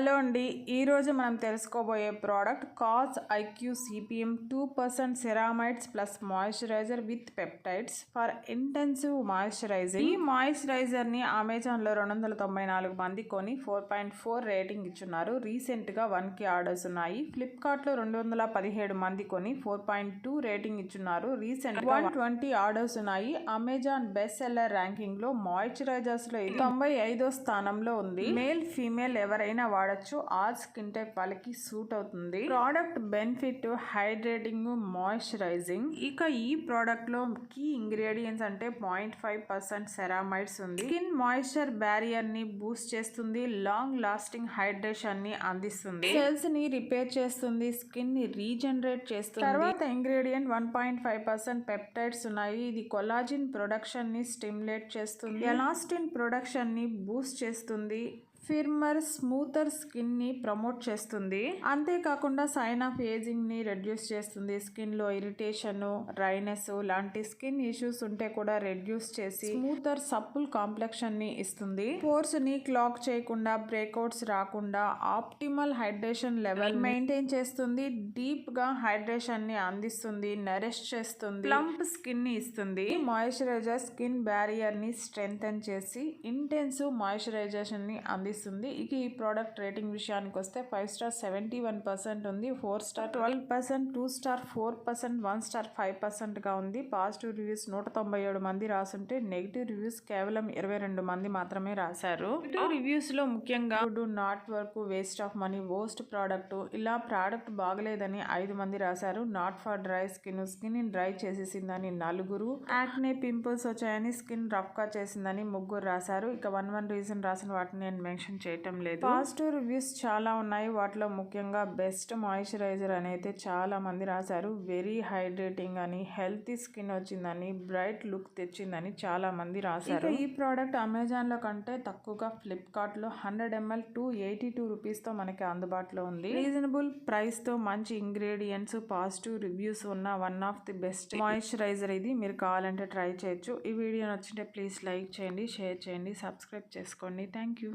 Hello అండి. ఈరోజు మనం తెలుసుకోబోయే product Cos IQ CPM two percent ceramides plus moisturiser with peptides for intensive moisturiser ఈ మాయిశ్చరైజర్ని అమెజాన్లో రెండు వందల తొంభై నాలుగు మంది కొని ఫోర్ పాయింట్ ఫోర్ రేటింగ్ ఇచ్చున్నారు. రీసెంట్గా వన్కి ఆర్డర్స్ ఉన్నాయి. ఫ్లిప్కార్ట్లో రెండు వందల పదిహేడు మంది కొని ఫోర్ పాయింట్ టూ రేటింగ్ ఇచ్చున్నారు. రీసెంట్ వన్ ట్వంటీ ఆర్డర్స్ ఉన్నాయి. అమెజాన్ బెస్ట్ సెల్లర్ ర్యాంకింగ్లో మాయిశ్చరైజర్స్లో తొంభై ఐదో స్థానంలో ఉంది. మేల్ ఫీమేల్ ఎవరైనా వాడచ్చు. ఆల్ స్కిన్ టైప్ వాళ్ళకి సూట్ అవుతుంది. Product benefit hydrating moisturising. ఇక ఈ ప్రోడక్ట్లో కీ ఇంగ్రీడియంట్స్ అంటే పాయింట్ ఫైవ్ పర్సెంట్ సెరామైడ్స్ ఉంది. స్కిన్ మాయిశ్చర్ బ్యారియర్ని బూస్ట్ చేస్తుంది. లాంగ్ లాస్టింగ్ హైడ్రేషన్ని అందిస్తుంది. సెల్స్ని రిపేర్ చేస్తుంది. స్కిన్ని రీజనరేట్ చేస్తుంది. తర్వాత ingredient one point five percent peptides ఉన్నాయి. ఇది కొలాజిన్ ప్రొడక్షన్ని స్టిమ్యులేట్ చేస్తుంది. ఎలాస్టిన్ ప్రొడక్షన్ని బూస్ట్ చేస్తుంది. ఫిర్మర్ స్మూతర్ స్కిన్ని ప్రమోట్ చేస్తుంది. అంతేకాకుండా సైన్ ఆఫ్ ఏజింగ్ని రెడ్యూస్ చేస్తుంది. స్కిన్లో ఇరిటేషన్ డ్రైనెస్ లాంటి స్కిన్ ఇష్యూస్ ఉంటే కూడా రెడ్యూస్ చేసి స్మూతర్ సప్పుల్ కాంప్లెక్షన్ని ఇస్తుంది. పోర్స్ని క్లాక్ చేయకుండా బ్రేక్అవుట్స్ రాకుండా ఆప్టిమల్ హైడ్రేషన్ లెవెల్ మెయింటైన్ చేస్తుంది. డీప్గా హైడ్రేషన్ని అందిస్తుంది నరిష్ చేస్తుంది ప్లంప్ స్కిన్ని ఇస్తుంది మాయిశ్చరైజర్ స్కిన్ బ్యారియర్ని స్ట్రెంగ్ చేసి ఇంటెన్సివ్ మాయిశ్చరైజేషన్ని అందిస్తుంది ఇక ఈ ప్రోడక్ట్ రేటింగ్ విషయానికి వస్తే five star seventy one percent ఉంది. Four star twelve percent two star four percent one star five పర్సెంట్గా ఉంది. పాజిటివ్ రివ్యూస్ నూట తొంభై ఏడు మంది రాసుంటే నెగిటివ్ రివ్యూస్ కేవలం ఇరవై రెండు మంది మాత్రమే రాశారు. రివ్యూస్లో ముఖ్యంగా food not work waste of money worst product ఇలా ప్రోడక్ట్ బాగలేదని ఐదు మంది రాశారు. Not for dry skin skin dry చేసేసిందని నలుగురు. యాక్నే పింపుల్స్ వచ్చాయని స్కిన్ రఫ్గా చేసిందని ముగ్గురు రాశారు. ఇక వన్ వన్ రీజన్ రాసిన వాటిని నేను మెన్షన్ చేయటం లేదు. పాజిటివ్ రివ్యూస్ చాలా ఉన్నాయి. వాటిలో ముఖ్యంగా బెస్ట్ మాయిశ్చరైజర్ అని అయితే చాలా మంది రాశారు. వెరీ హైడ్రేటింగ్ అని హెల్తీ స్కిన్ వచ్చిందని బ్రైట్ లుక్ తెచ్చిందని చాలా మంది రాశారు. ఈ ప్రోడక్ట్ అమెజాన్లో కంటే తక్కువగా ఫ్లిప్కార్ట్లో hundred ml two eighty two రూపీస్తో మనకి అందుబాటులో ఉంది. రీజనబుల్ ప్రైస్తో మంచి ఇంగ్రీడియంట్స్ పాజిటివ్ రివ్యూస్ ఉన్న one of the best moisturiser ఇది. మీరు కావాలంటే ట్రై చేయొచ్చు. ఈ వీడియో నచ్చింటే ప్లీజ్ లైక్ చేయండి షేర్ చేయండి సబ్స్క్రైబ్ చేసుకోండి. Thank you.